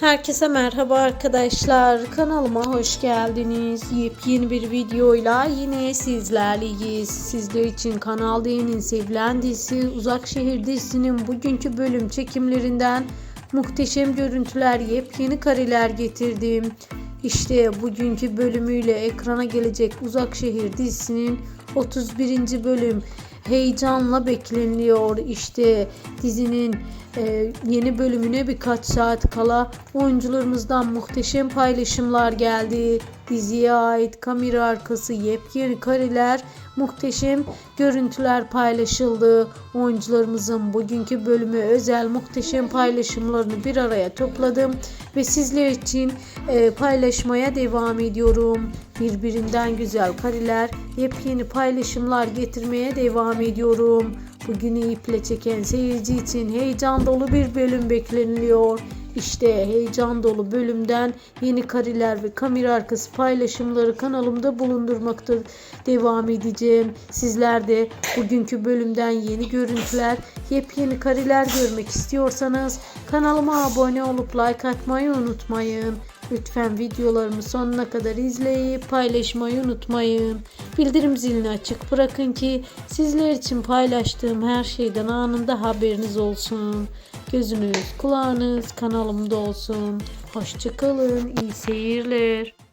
Herkese merhaba arkadaşlar. Kanalıma hoş geldiniz. Yepyeni bir videoyla yine sizlerleyiz. Sizler için Kanal D'nin sevilen dizisi Uzak Şehir dizisinin bugünkü bölüm çekimlerinden muhteşem görüntüler, yepyeni kareler getirdim. İşte bugünkü bölümüyle ekrana gelecek Uzak Şehir dizisinin 31. bölüm heyecanla bekleniyor. İşte dizinin e, yeni bölümüne birkaç saat kala oyuncularımızdan muhteşem paylaşımlar geldi. Diziye ait kamera arkası yepyeni kareler, muhteşem görüntüler paylaşıldı. Oyuncularımızın bugünkü bölümü özel muhteşem paylaşımlarını bir araya topladım ve sizler için e, paylaşmaya devam ediyorum. Birbirinden güzel kareler, yepyeni paylaşımlar getirmeye devam ediyorum. Bugünü iple çeken seyirci için heyecan dolu bir bölüm bekleniliyor. İşte heyecan dolu bölümden yeni kareler ve kamera arkası paylaşımları kanalımda bulundurmakta devam edeceğim. Sizler de bugünkü bölümden yeni görüntüler, yepyeni kareler görmek istiyorsanız kanalıma abone olup like atmayı unutmayın. Lütfen videolarımı sonuna kadar izleyip paylaşmayı unutmayın. Bildirim zilini açık bırakın ki sizler için paylaştığım her şeyden anında haberiniz olsun. Gözünüz, kulağınız kanalımda olsun. Hoşçakalın, iyi seyirler.